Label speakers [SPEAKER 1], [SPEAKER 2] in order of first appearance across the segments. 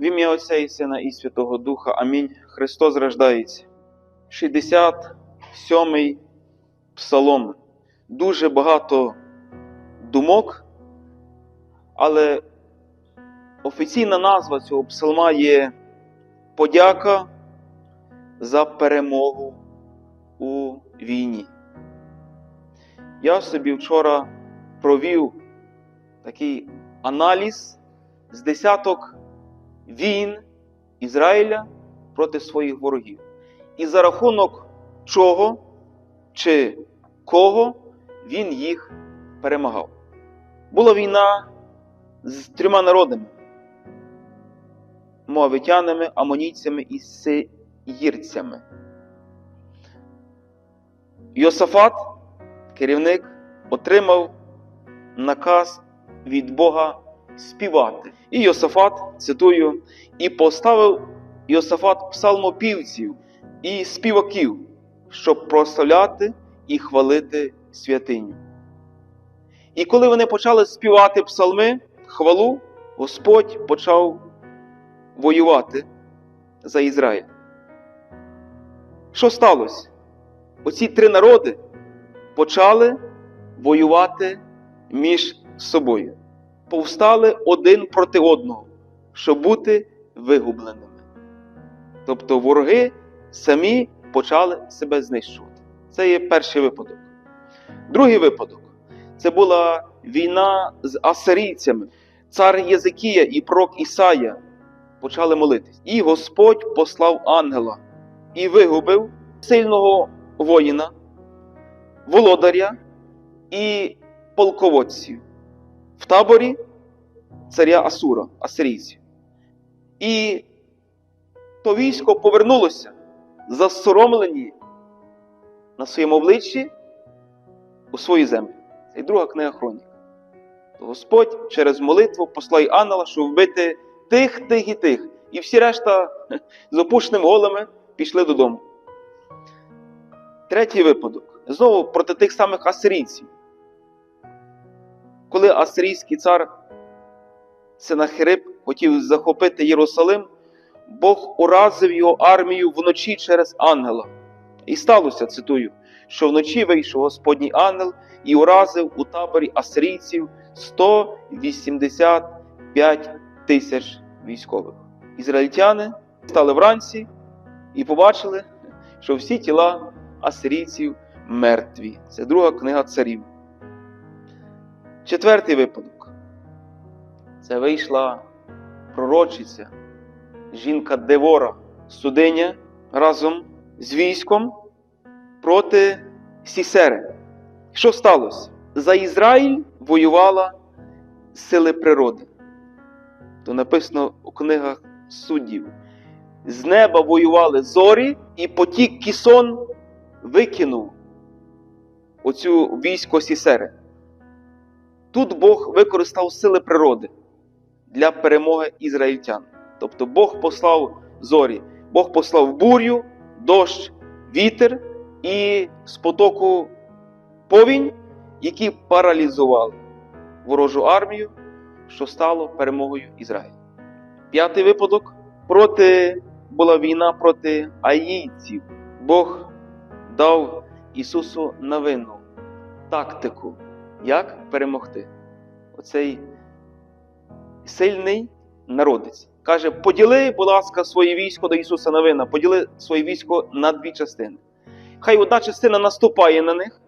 [SPEAKER 1] В ім'я Отця і Сина і Святого Духа. Амінь. Христос рождається. 67-й псалом. Дуже багато думок, але офіційна назва цього псалма є подяка за перемогу у війні. Я собі вчора провів такий аналіз з десяток війн Ізраїля проти своїх ворогів. І за рахунок чого чи кого він їх перемагав. Була війна з трьома народами: моавитянами, амонійцями і сеїрцями. Йосафат, керівник, отримав наказ від Бога співати. І Йосафат, цитую, і поставив Йосафат псалмопівців і співаків, щоб прославляти і хвалити святиню. І коли вони почали співати псалми, хвалу, Господь почав воювати за Ізраїль. Що сталося? Оці три народи почали воювати між собою, повстали один проти одного, щоб бути вигубленими. Тобто вороги самі почали себе знищувати. Це є перший випадок. Другий випадок це була війна з асирійцями. Цар Єзикія і пророк Ісая почали молитись. І Господь послав ангела і вигубив сильного воїна, володаря і полководців в таборі царя Асура, асирійців. І то військо повернулося засоромлені на своєму обличчі у свої землі. Це і друга книга Хроніка. То Господь через молитву послав ангела, щоб вбити тих, тих і тих. І всі решта з опушеними голами пішли додому. Третій випадок. Знову проти тих самих асирійців. Коли асирійський цар Сенахериб хотів захопити Єрусалим, Бог уразив його армію вночі через ангела. І сталося, цитую, що вночі вийшов Господній ангел і уразив у таборі асирійців 185 тисяч військових. Ізраїльтяни стали вранці і побачили, що всі тіла асирійців мертві. Це друга книга царів. Четвертий випадок. Це вийшла пророчиця, жінка Девора, судиня разом з військом проти Сісери. Що сталося? За Ізраїль воювала сили природи. То написано у книгах суддів. З неба воювали зорі, і потік Кісон викинув оцю військо Сісери. Тут Бог використав сили природи для перемоги ізраїльтян. Тобто Бог послав зорі, Бог послав бурю, дощ, вітер і з потоку повінь, які паралізували ворожу армію, що стало перемогою Ізраїля. П'ятий випадок проти була війна проти аїйців. Бог дав Ісусу новину, тактику, як перемогти. Оцей сильний народець. Каже, поділи, будь ласка, своє військо до Ісуса Новина, поділи своє військо на дві частини. Хай одна частина наступає на них,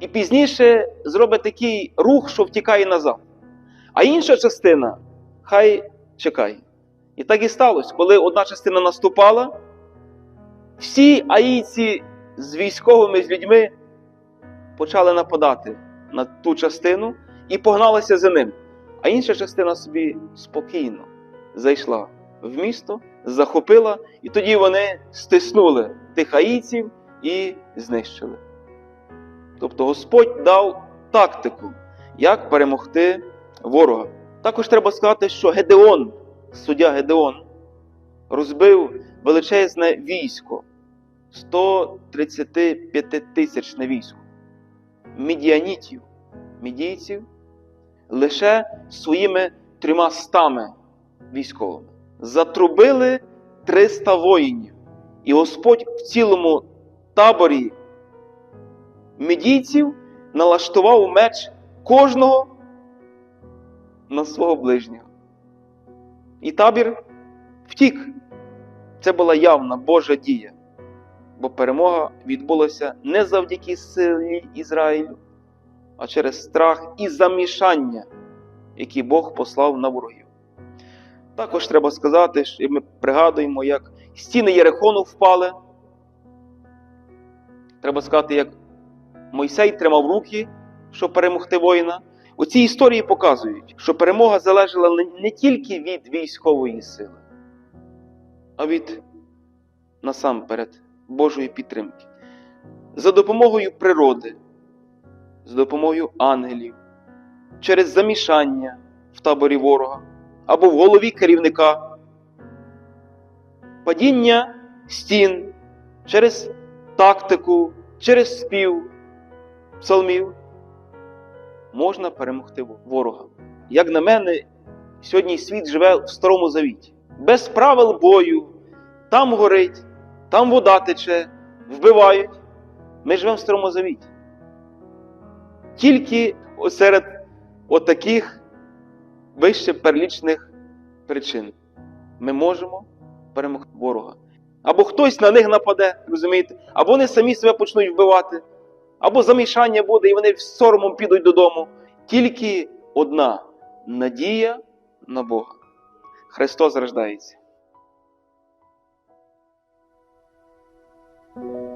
[SPEAKER 1] і пізніше зробить такий рух, що втікає назад. А інша частина хай чекає. І так і сталося, коли одна частина наступала, всі аїці з військовими, з людьми почали нападати на ту частину і погналися за ним. А інша частина собі спокійно зайшла в місто, захопила, і тоді вони стиснули тих аїців і знищили. Тобто Господь дав тактику, як перемогти ворога. Також треба сказати, що Гедеон, суддя Гедеон, розбив величезне військо, 135 тисячне військо, мідіанітів, мідійців, лише своїми трьома стами військовими. Затрубили 300 воїнів. І Господь в цілому таборі медійців налаштував меч кожного на свого ближнього. І табір втік. Це була явна Божа дія, бо перемога відбулася не завдяки силі Ізраїлю, а через страх і замішання, які Бог послав на ворогів. Також треба сказати, що ми пригадуємо, як стіни Єрихону впали. Треба сказати, як Мойсей тримав руки, щоб перемогти воїна. Оці історії показують, що перемога залежала не тільки від військової сили, а від насамперед Божої підтримки. За допомогою природи, за допомогою ангелів, через замішання в таборі ворога або в голові керівника, падіння стін через тактику, через спів псалмів можна перемогти ворога. Як на мене, сьогодні світ живе в старому завіті. Без правил бою, там горить, там вода тече, вбивають. Ми живемо в старому завіті. Тільки серед отаких вище перелічних причин ми можемо перемогти ворога. Або хтось на них нападе, розумієте, або вони самі себе почнуть вбивати, або замішання буде, і вони з соромом підуть додому. Тільки одна надія на Бога. Христос рождається. you.